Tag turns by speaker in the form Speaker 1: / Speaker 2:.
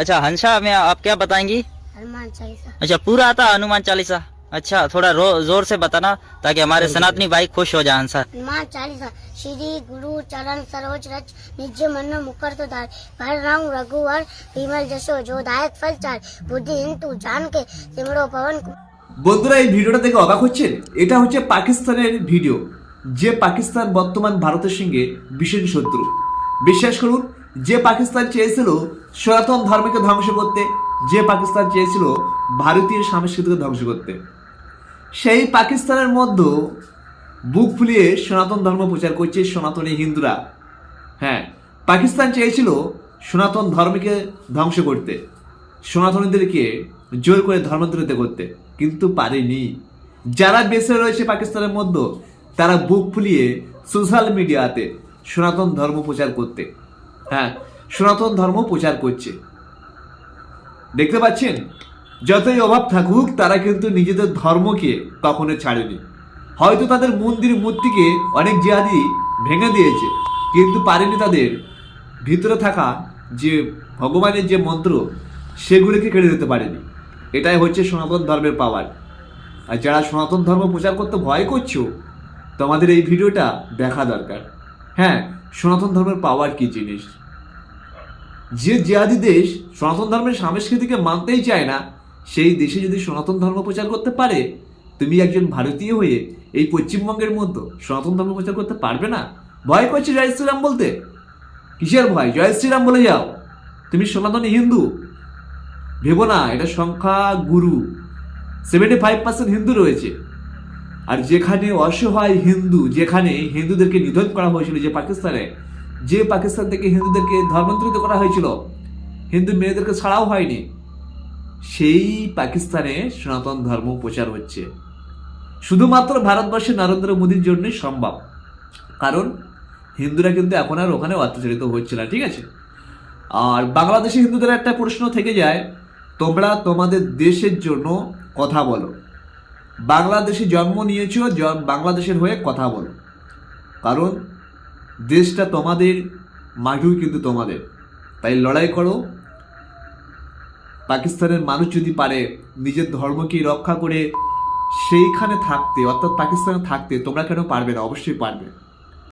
Speaker 1: अच्छा हंसा में आप क्या बताएंगी
Speaker 2: हनुमान चालीसा
Speaker 1: अच्छा पूरा आता है हनुमान चालीसा अच्छा थोड़ा रो- जोर से बताना ताकि हमारे सनातनी भाई खुश हो जाए हंसा
Speaker 2: हनुमान चालीसा श्री गुरु चरण सरोज रच निज मन मुकर तो धार भर राम रघुवर विमल जसो जो दायक फल चार बुद्धि हिंतु जान के सिमरो पवन कु-
Speaker 3: বন্ধুরা এই ভিডিওটা দেখে অবাক হচ্ছেন এটা হচ্ছে পাকিস্তানের ভিডিও যে পাকিস্তান বর্তমান ভারতের সঙ্গে ভীষণ শত্রু বিশ্বাস করুন যে পাকিস্তান চেয়েছিল সনাতন ধর্মকে ধ্বংস করতে, যে পাকিস্তান চেয়েছিল ভারতীয় সংস্কৃতিকে ধ্বংস করতে। সেই পাকিস্তানের মধ্যে বুক ফুলিয়ে সনাতন ধর্ম প্রচার করছে সনাতনী হিন্দুরা। হ্যাঁ পাকিস্তান চেয়েছিল সনাতন ধর্মকে ধ্বংস করতে, সনাতনীদেরকে জোর করে ধর্মান্তরিত করতে, কিন্তু পারেনি। যারা বেঁচে রয়েছে পাকিস্তানের মধ্যে, তারা বুক ফুলিয়ে সোশ্যাল মিডিয়াতে সনাতন ধর্ম প্রচার করতে। হ্যাঁ সনাতন ধর্ম প্রচার করছে। দেখতে পাচ্ছেন? যতই অভাব থাকুক, তারা কিন্তু নিজেদের ধর্মকে কখনো ছাড়েনি। হয়তো তাদের মন্দির মূর্তিকে অনেক জিহাদি ভেঙে দিয়েছে, কিন্তু পারেনি তাদের ভিতরে থাকা যে ভগবানের যে মন্ত্র, সেগুলিকে কেড়ে দিতে পারেনি। এটাই হচ্ছে সনাতন ধর্মের পাওয়ার আর যারা সনাতন ধর্ম প্রচার করতে ভয় করছ, তোমাদের এই ভিডিওটা দেখা দরকার। হ্যাঁ সনাতন ধর্মের পাওয়ার কি জিনিস? যে জিহাদি দেশ সনাতন ধর্মের সাংস্কৃতিকে মানতেই চায় না, সেই দেশে যদি সনাতন ধর্ম প্রচার করতে পারে, তুমি একজন ভারতীয় হয়ে এই পশ্চিমবঙ্গের মধ্যে সনাতন ধর্ম প্রচার করতে পারবে না? ভয় করছে জয় শ্রীরাম বলতে? কিসের ভয়? জয় শ্রীরাম বলে যাও। তুমি সনাতনী হিন্দু? ভেবো না, এটা সংখ্যা গুরু। সেভেন্টি ফাইভ পার্সেন্ট হিন্দু রয়েছে। আর যেখানে অসহায় হিন্দু, যেখানে হিন্দুদেরকে নিধন করা হয়েছিল যে পাকিস্তানে যে পাকিস্তান থেকে হিন্দুদেরকে ধর্মান্তরিত করা হয়েছিল, হিন্দু মেয়েদেরকে ছাড়াও হয়নি, সেই পাকিস্তানে সনাতন ধর্ম প্রচার হচ্ছে। শুধুমাত্র ভারতবর্ষে নরেন্দ্র মোদীর জন্যই সম্ভব। কারণ হিন্দুরা কিন্তু এখন আর ওখানে অত্যাচারিত হচ্ছে না, ঠিক আছে? আর বাংলাদেশে হিন্দুদের একটা প্রশ্ন থেকে যায়, তোমরা তোমাদের দেশের জন্য কথা বলো। বাংলাদেশে জন্ম নিয়েছ বাংলাদেশের হয়ে কথা বলো। কারণ দেশটা তোমাদের, মাটিও কিন্তু তোমাদের। তাই লড়াই করো। পাকিস্তানের মানুষ যদি পারে, নিজের ধর্মকে রক্ষা করে সেইখানে থাকতে, অর্থাৎ পাকিস্তানে থাকতে, তোমরা কেন পারবে না? অবশ্যই পারবে।